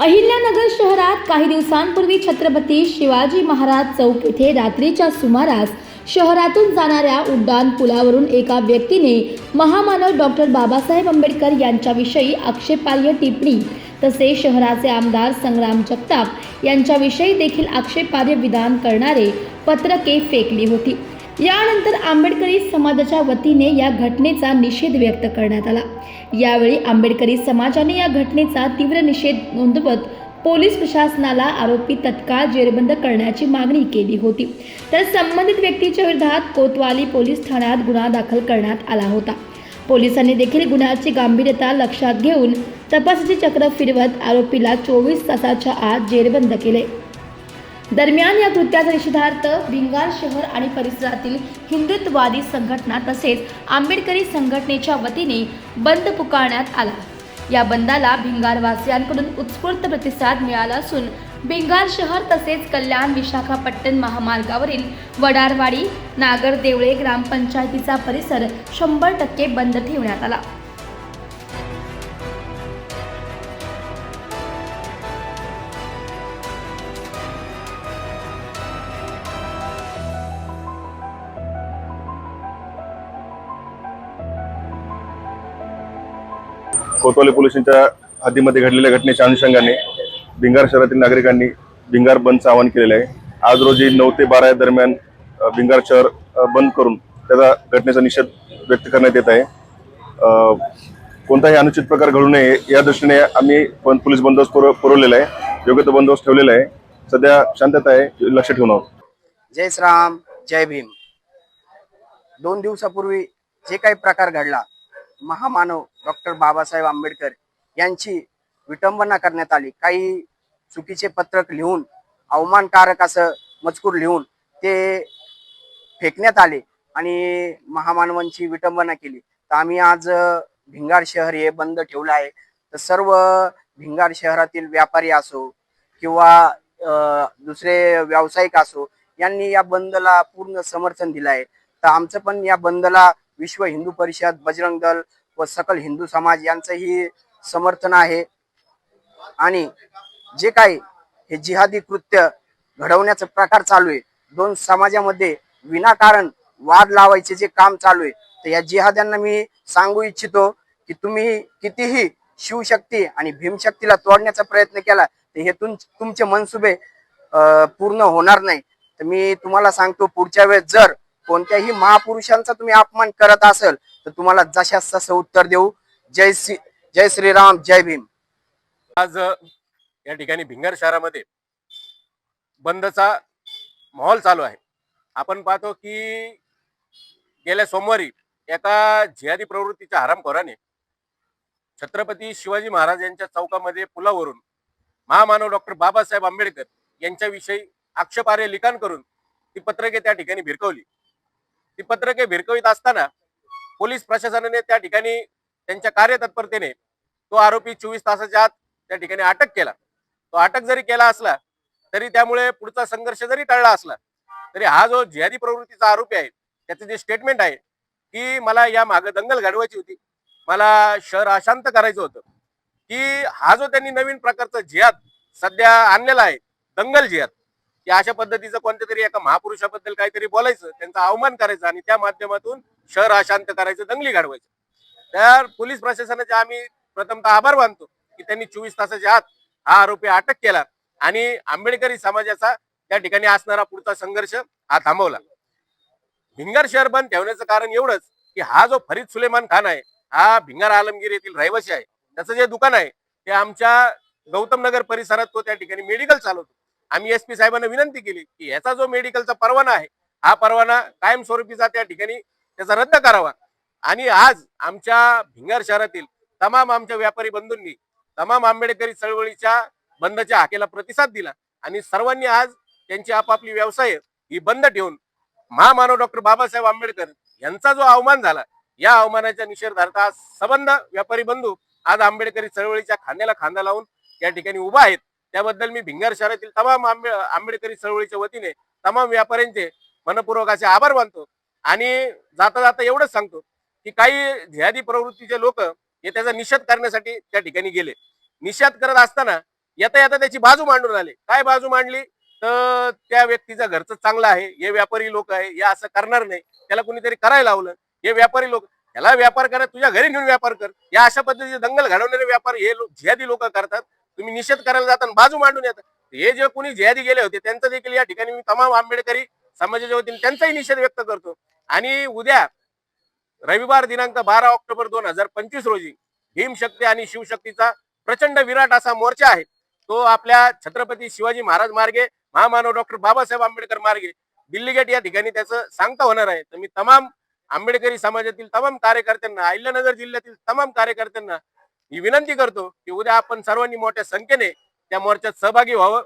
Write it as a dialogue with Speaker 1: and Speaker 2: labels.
Speaker 1: अहिल्यानगर शहरात काही दिवसांपूर्वी छत्रपती शिवाजी महाराज चौक येथे रात्रीच्या सुमारास शहरातून जाणाऱ्या उड्डाण पुलावरून एका व्यक्तीने महामानव डॉक्टर बाबासाहेब आंबेडकर यांच्याविषयी आक्षेपार्ह टिप्पणी तसेच शहराचे आमदार संग्राम जगताप यांच्याविषयी देखील आक्षेपार्ह विधान करणारे पत्रके फेकली होती. यानंतर आंबेडकरी समाजाच्या वतीने या घटनेचा निषेध व्यक्त करण्यात आला. यावेळी आंबेडकरी समाजाने या घटनेचा तीव्र निषेध नोंदवत पोलीस प्रशासनाला आरोपी तत्काळ जेरबंद करण्याची मागणी केली होती. तर संबंधित व्यक्तीच्या विरोधात कोतवाली पोलीस ठाण्यात गुन्हा दाखल करण्यात आला होता. पोलिसांनी देखील गुन्ह्याची गांभीर्यता लक्षात घेऊन तपासाचे चक्र फिरवत आरोपीला चोवीस तासाच्या आत जेरबंद केले. दरम्यान या कृत्याचा निषेधार्थ भिंगार शहर आणि परिसरातील हिंदुत्ववादी संघटना तसेच आंबेडकरी संघटनेच्या वतीने बंद पुकारण्यात आला. या बंदाला भिंगारवासियांकडून उत्स्फूर्त प्रतिसाद मिळाला असून भिंगार शहर तसेच कल्याण विशाखापट्टण महामार्गावरील वडारवाडी नागरदेवळे ग्रामपंचायतीचा परिसर शंभर टक्के बंद ठेवण्यात आला.
Speaker 2: कोतवाली पोलिसांच्या हद्दीमध्ये घडलेल्या घटनेच्या अनुषंगाने भिंगार शहरातील नागरिकांनी भिंगार बंदचं आवाहन केलेलं आहे. आज रोजी नऊ ते बारा या दरम्यान भिंगार शहर बंद करून त्याचा घटनेचा निषेध व्यक्त करण्यात येत आहे. कोणताही अनुचित प्रकार घडू नये या दृष्टीने आम्ही पण पोलीस बंदोबस्त पुर पुरवलेला आहे. योग्य तो बंदोबस्त ठेवलेला आहे. सध्या शांतता आहे. लक्ष ठेवून आहोत.
Speaker 3: जय श्राम जय भीम. दोन दिवसापूर्वी जे काही प्रकार घडला महामानव डॉक्टर बाबासाहेब आंबेडकर यांची विटंबना करण्यात आली. काही चुकीचे पत्रक लिहून अवमानकारक असं मजकूर लिहून ते फेकण्यात आले आणि महामानवांची विटंबना केली. तर आम्ही आज भिंगार शहर हे बंद ठेवलं आहे. तर सर्व भिंगार शहरातील व्यापारी असो किंवा दुसरे व्यावसायिक असो यांनी या बंदला पूर्ण समर्थन दिलं आहे. तर आमचं पण या बंदला विश्व हिंदू परिषद बजरंग दल व सकल हिंदू समाज यांचंही समर्थन आहे. आणि जे काही हे जिहादी कृत्य घडवण्याचा प्रकार चालू आहे दोन समाजामध्ये विनाकारण वाद लावायचे जे काम चालू आहे तर या जिहाद्यांना मी सांगू इच्छितो की तुम्ही कितीही शिवशक्ती आणि भीमशक्तीला तोडण्याचा प्रयत्न केला तर हे तुम तुमचे मनसुबे पूर्ण होणार नाही. तर मी तुम्हाला सांगतो पुढच्या वेळेस जर कोणत्याही महापुरुषांचा तुम्ही अपमान करत असेल तर तुम्हाला जशास तसं उत्तर देऊ. जय श्री जय श्रीराम जय भीम.
Speaker 4: आज या ठिकाणी भिंगर शहरामध्ये बंदचा माहोल चालू आहे. आपण पाहतो की गेल्या सोमवारी एका जिहादी प्रवृत्तीच्या हरामखोराने छत्रपती शिवाजी महाराज यांच्या चौकामध्ये पुलावरून महामानव डॉक्टर बाबासाहेब आंबेडकर यांच्याविषयी आक्षेपार्ह लिखाण करून ती पत्रके त्या ठिकाणी भिरकवली. ती पत्रके भिरकवित असताना पोलीस प्रशासनाने त्या ठिकाणी त्यांच्या कार्यतत्परतेने तो आरोपी चोवीस तासाच्या आत त्या ठिकाणी अटक केला. तो अटक जरी केला असला तरी त्यामुळे पुढचा संघर्ष जरी टळला असला तरी हा जो जिहादी प्रवृत्तीचा आरोपी आहे त्याचं जे स्टेटमेंट आहे की मला या मागं दंगल घडवायची होती मला शहर अशांत करायचं होतं की हा जो त्यांनी नवीन प्रकारचा जिहाद सध्या आणलेला आहे दंगल जिहाद की अशा पद्धतीचं कोणत्या तरी एका महापुरुषाबद्दल काहीतरी बोलायचं त्यांचा अवमान करायचा आणि त्या माध्यमातून शहर अशांत करायचं दंगली घडवायचं. तर पोलीस प्रशासनाचे आम्ही प्रथमतः आभार मानतो की त्यांनी चोवीस तासाच्या आत हा आरोपी अटक केला आणि आंबेडकरी समाजाचा त्या ठिकाणी असणारा पुढचा संघर्ष हा थांबवला. भिंगार शहर बंद ठेवण्याचं कारण एवढंच की हा जो फरीद सुलेमान खान आहे हा भिंगार आलमगीर येथील रहिवासी आहे. त्याचं जे दुकान आहे ते आमच्या गौतम नगर परिसरात तो त्या ठिकाणी मेडिकल चालवतो. आम्ही एस पी साहेबांना विनंती केली की याचा जो मेडिकलचा परवाना आहे हा परवाना कायमस्वरूपीचा त्या ठिकाणी त्याचा रद्द करावा. आणि आज आमच्या भिंगार शहरातील तमाम आमच्या व्यापारी बंधूंनी तमाम आंबेडकरी चळवळीच्या बंदच्या हाकेला प्रतिसाद दिला. आणि सर्वांनी आज त्यांची आपापली व्यवसाय ही बंद ठेवून महामानव डॉक्टर बाबासाहेब आंबेडकर यांचा जो अवमान झाला या अवमानाच्या निषेधार्थ आज सबंध व्यापारी बंधू आज आंबेडकरी चळवळीच्या खांद्याला खांदा लावून या ठिकाणी उभा आहेत. त्याबद्दल मी भिंगार शहरातील तमाम आंबे आंबेडकरी चळवळीच्या वतीने तमाम व्यापाऱ्यांचे मनपूर्वक असे आभार मानतो. आणि जाता जाता एवढंच सांगतो की काही झियादी प्रवृत्तीचे लोक हे त्याचा निषेध करण्यासाठी त्या ठिकाणी गेले. निषेध करत असताना येता येता त्याची बाजू मांडून आले काय बाजू मांडली? तर त्या व्यक्तीचा घरचं चांगलं आहे हे व्यापारी लोक आहे हे असं करणार नाही. त्याला कुणीतरी करायला लावलं. हे व्यापारी लोक त्याला व्यापार करा तुझ्या घरी घेऊन व्यापार कर. या अशा पद्धतीचे दंगल घडवणारे व्यापार हे लोक लोक करतात. तुम्ही निषेध करायला जाताना बाजू मांडून येतात हे जे कोणी झियादी गेले होते त्यांचं देखील या ठिकाणी मी तमाम आंबेडकरी समाजाच्या वतीने त्यांचाही निषेध व्यक्त करतो. आणि उद्या रविवार दिनांक बारा ऑक्टोबर दोन हजार पंचवीस रोजी भीमशक्ती आणि शिवशक्तीचा प्रचंड विराट असा मोर्चा आहे. तो आपल्या छत्रपती शिवाजी महाराज मार्गे महामानव डॉक्टर बाबासाहेब आंबेडकर मार्गे दिल्ली गेट या ठिकाणी त्याचं सांगता होणार आहे. तर मी तमाम आंबेडकरी समाजातील तमाम कार्यकर्त्यांना अहिल्यानगर जिल्ह्यातील तमाम कार्यकर्त्यांना ही विनंती करतो की उद्या आपण सर्वांनी मोठ्या संख्येने त्या मोर्चात सहभागी व्हावं.